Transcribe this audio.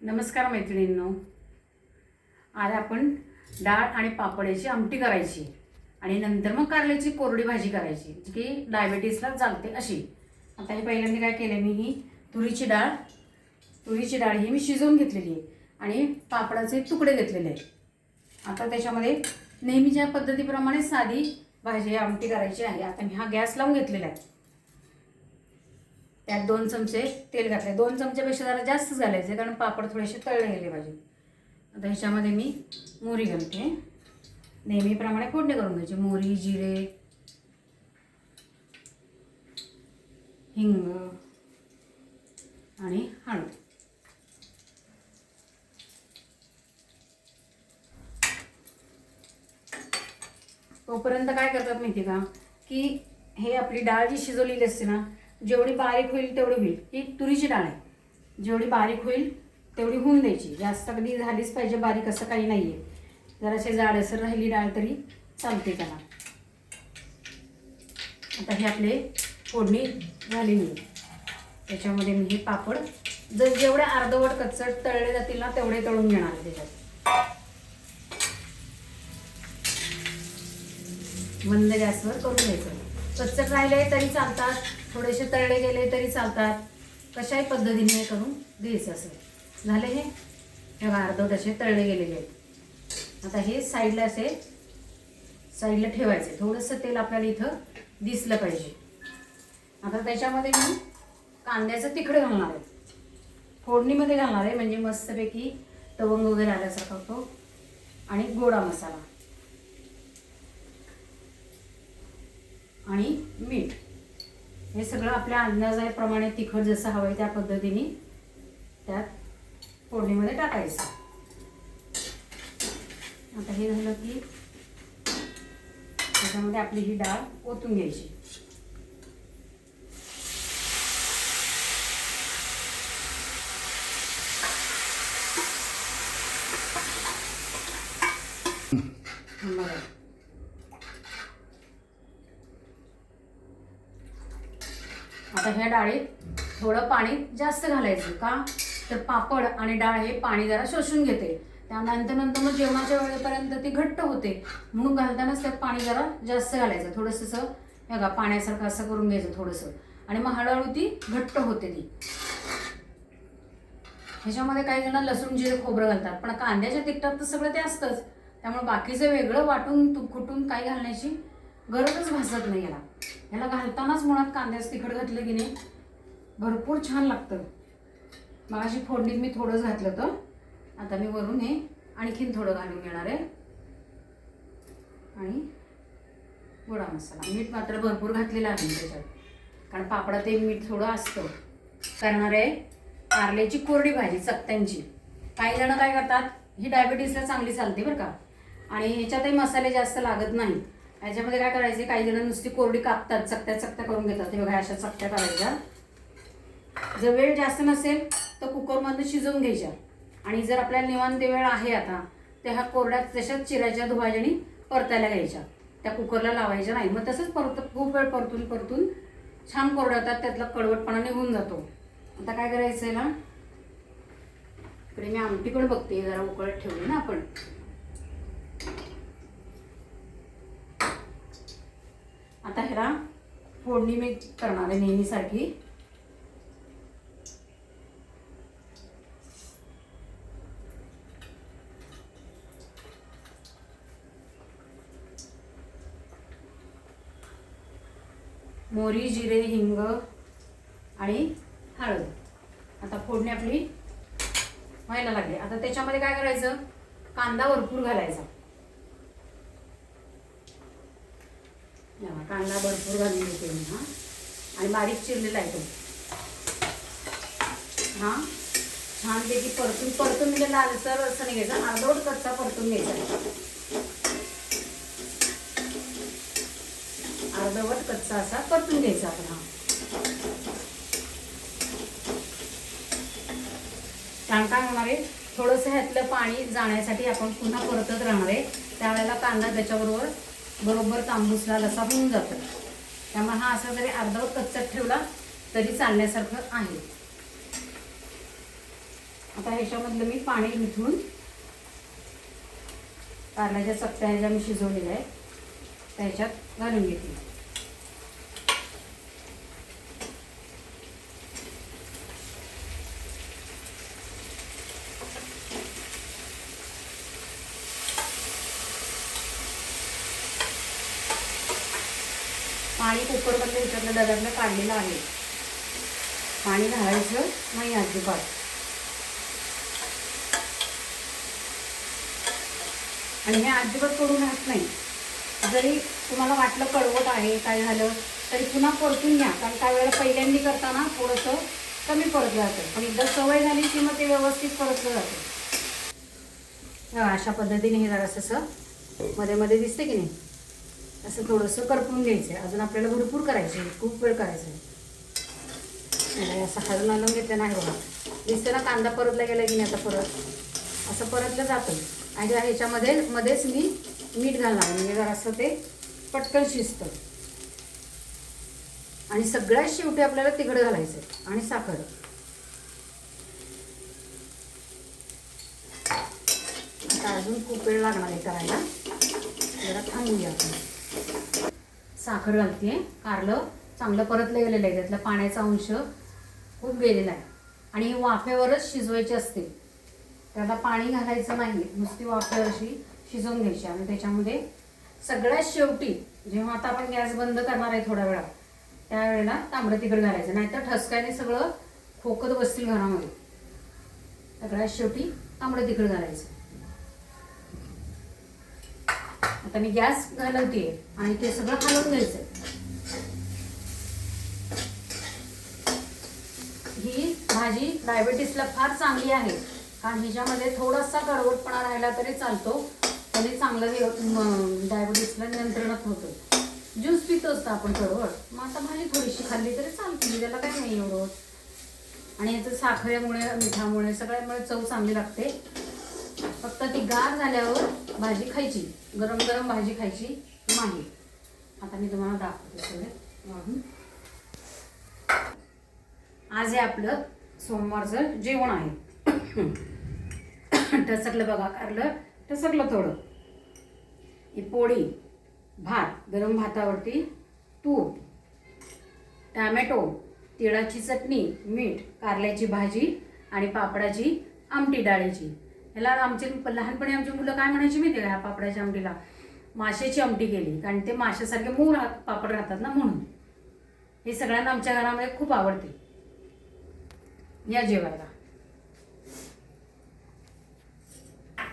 नमस्कार मैत्रिणींनो. आज आपण डाळ आणि पापड याची आमटी करायची आणि नंतर मग कारल्याची कोरडी भाजी करायची जी की डायबेटीसला चालते अशी. आता हे पहिल्यांदा काय केलं मी ही तुरीची डाळ. तुरीची डाळ ही मी शिजवून घेतलेली आहे आणि पापडाचे तुकडे घेतलेले आहे आता त्याच्यामध्ये नेहमीच्या पद्धतीप्रमाणे साधी भाजी आमटी करायची आहे आता मी हा गॅस लावून घेतलेला आहे. त्यात दोन चमचे तेल घातले दोन चमच्यापेक्षा जरा जास्तच घालायचे कारण पापड थोडेसे तळले गेले पाहिजे. आता ह्याच्यामध्ये मी मोहरी घालते. नेहमीप्रमाणे फोडणी करून घ्यायची. मोहरी जिरे हिंग आणि हळद. तोपर्यंत काय करतात माहिती का? की हे आपली डाळ जी शिजवलेली असते ना जेवढी बारीक होईल तेवढी होईल. ही तुरीची डाळ आहे. जेवढी बारीक होईल तेवढी होऊन द्यायची. जास्त कधी झालीच पाहिजे बारीक असं काही नाही आहे जराशी जाडसर राहिली डाळ तरी चालते त्याला. आता हे आपले फोडणी झालेली आहे. त्याच्यामध्ये मी हे पापड जर जेवढे अर्धवट कच्चट तळले जातील ना तेवढे तळून घेणार त्याच्यात. मंद गॅसवर करून घ्यायचं. कच्चट राहिले तरी चालतात थोडेसे तळले गेले तरी चालतात. कशाही पद्धतीने करून द्यायचं असेल. झाले हे? हे अर्धवट असे तळले गेलेले आहेत. आता हे साईडला असे साईडला ठेवायचे. थोडंसं तेल आपल्याला इथं दिसलं पाहिजे. आता त्याच्यामध्ये मी कांद्याचं तिखट घालणार आहे. फोडणीमध्ये घालणार आहे म्हणजे मस्तपैकी तवंग वगैरे आल्यासारखा होतो. आणि गोडा मसाला. आणि मीठ. हे सगळं आपल्या अंदाजाप्रमाणे तिखट जसं हवं आहे त्या पद्धतीने त्यात फोडणीमध्ये टाकायचं. आता हे झालं की त्याच्यामध्ये आपली ही डाळ ओतून घ्यायची. बघा आता ह्या डाळीत थोडं पाणी जास्त घालायचं का? तर पापड आणि डाळ हे पाणी जरा शोषून घेते. त्यानंतर नंतर मग जेवणाच्या वेळेपर्यंत ती घट्ट होते. म्हणून घालतानाच त्यात पाणी जरा जास्त घालायचं. थोडंसं असं हे बघा पाण्यासारखं असं करून घ्यायचं थोडंसं. आणि मग हळूहळू ती घट्ट होते ती. ह्याच्यामध्ये काही जण लसूण जिरे खोबरं घालतात. पण कांद्याच्या तिखटात तर सगळं ते असतंच. त्यामुळे बाकीचं वेगळं वाटून तुकुटून कुटून काही घालण्याची गरजच भासत नाही याला. याला घालतानाच मुळात कांद्यास तिखट घातलं की नाही? भरपूर छान लागतं. मगाशी फोडणीत मी थोडंच घातलं होतं. आता मी वरून हे आणखीन थोडं घालून घेणार आहे. आणि गोडा मसाला. मीठ मात्र भरपूर घातलेलं आहे त्याच्यात. कारण पापडात ते मीठ थोडं असतं. करणार आहे कारल्याची कोरडी भाजी चकत्यांची काही जण काय करतात ही डायबिटीसला चांगली चालते बरं का. आणि ह्याच्यातही मसाले जास्त लागत नाहीत. याच्यामध्ये काय करायचे काही जण नुसती कोरडी कापतात चकत्या चकत्या करून घेतात. हे बघा अशा चकत्या करायच्या. जर वेळ जास्त नसेल तर कुकरमधनं शिजवून घ्यायच्या. आणि जर आपल्याला निवांत वेळ आहे आता तर ह्या कोरड्या तशाच चिरायच्या धुवायच्या आणि परतायला घ्यायच्या. त्या कुकरला लावायच्या नाही. मग तसंच परत खूप वेळ परतून परतून छान कोरड्या होतात त्यातला कडवटपणा निघून जातो. आता काय करायचं आहे ना इकडे मी आमटी पण बघते जरा उकळत ठेवली ना आपण आता ह्याला फोडणी मी करणार आहे नेहमीसारखी. मोरी जिरे हिंग आणि हळद. आता फोडणी आपली व्हायला लागली. आता त्याच्यामध्ये काय करायचं? कांदा भरपूर घालायचा या बघा, कांदा भरपूर घालून घेते मी हा. आणि बारीक चिरलेला आहे तो. हा छानपैकी परतून परतून म्हणजे लालसर असं नाही घ्यायचं. अर्धवट कच्चा परतून घ्यायचा अर्धवट कच्चा असा परतून घ्यायचा आपण हा. कारण काय होणार आहे? थोडंसं ह्यातलं पाणी जाण्यासाठी आपण पुन्हा परतत राहणार आहे. त्यावेळेला कांदा त्याच्याबरोबर बरोबर तांबूसला लसा होऊन जातो. त्यामुळे हा असा जरी अर्धवट कच्चात ठेवला तरी चालण्यासारखं आहे. आता ह्याच्यामधलं मी पाणी निथळून कारल्याच्या चकत्या ह्याच्या मी शिजवलेल्या आहेत त्याच्यात घालून घेतली पाणी कुकरमधलं ह्याच्यातलं डब्यातलं काढलेलं आहे. पाणी घालायचं नाही अजिबात. आणि हे अजिबात करून राहत नाही. जरी तुम्हाला वाटलं कडवट आहे काय झालं तरी पुन्हा परतून घ्या. कारण काय वेळेला पहिल्यांदी करताना थोडंसं कमी परतलं जातं पण एकदा सवय झाली की मग ते व्यवस्थित परतलं जातं अशा पद्धतीने हे जरासं असं मध्ये मध्ये दिसते की नाही? असं थोडंसं करपून घ्यायचं आहे अजून आपल्याला भरपूर करायचं आहे खूप वेळ करायचं आहे असं हलून आणून घेतलं नाही बघा दिसतं ना कांदा परतला गेला की नाही आता परत? असं परतलं जातं. आणि ह्याच्यामध्ये मध्येच मी मीठ घालणार. म्हणजे जरासं ते पटकन शिजतं. आणि सगळ्यात शेवटी आपल्याला तिकडं घालायचं आहे आणि साखर. आता अजून खूप वेळ लागणार आहे करायला. जरा थांबूया आपण. साखर घालते कारलं चांगलं परतलं गेलेलं आहे त्यातला पाण्याचा अंश खूप गेलेला आहे. आणि वाफेवरच शिजवायचे असते. त्याला पाणी घालायचं नाही नुसती वाफेवर अशी शिजवून घ्यायची. आणि त्याच्यामध्ये सगळ्यात शेवटी जेव्हा आता आपण गॅस बंद करणार आहे थोड्या वेळा त्यावेळेला तांबडं तिखट घालायचं. नाहीतर ठसक्याने सगळं खोकत बसतील घरामध्ये. सगळ्यात शेवटी तांबडं तिखट घालायचं. आता मी गॅस घालवते आणि ते सगळं हलवून घ्यायचं ही भाजी डायबिटीसला फार चांगली आहे. कारण हिच्यामध्ये थोडासा कडवटपणा राहिला तरी चालतो. तरी चांगलं डायबेटीसला डायबिटीसला नियंत्रणात होतं. ज्यूस पितो असतं आपण कडवट मग आता भाजी थोडीशी खाल्ली तरी चालते. त्याला काही नाही एवढं. आणि याचं साखरेमुळे मिठामुळे सगळ्यामुळे चव चांगली लागते. फक्त ती गार झाल्यावर भाजी खायची गरम गरम भाजी खायची नाही. आता मी तुम्हाला दाखवते सगळे. वाढून. आज हे आपलं सोमवारचं जेवण आहे. टसकलं बघा कारलं टसकलं थोडं. ही पोळी भात गरम भातावरती तूप टॅमॅटो तिळाची चटणी मीठ कारल्याची भाजी आणि पापडाची आमटी डाळीची. ह्याला आमचे लहानपणी आमची मुलं काय म्हणायची माहिती का? ह्या पापडाच्या आमटीला माशाची आमटी केली. कारण ते माशासारखे मूळ पापड राहतात ना म्हणून. हे सगळ्यांना आमच्या घरामध्ये खूप आवडते. या जेवायला.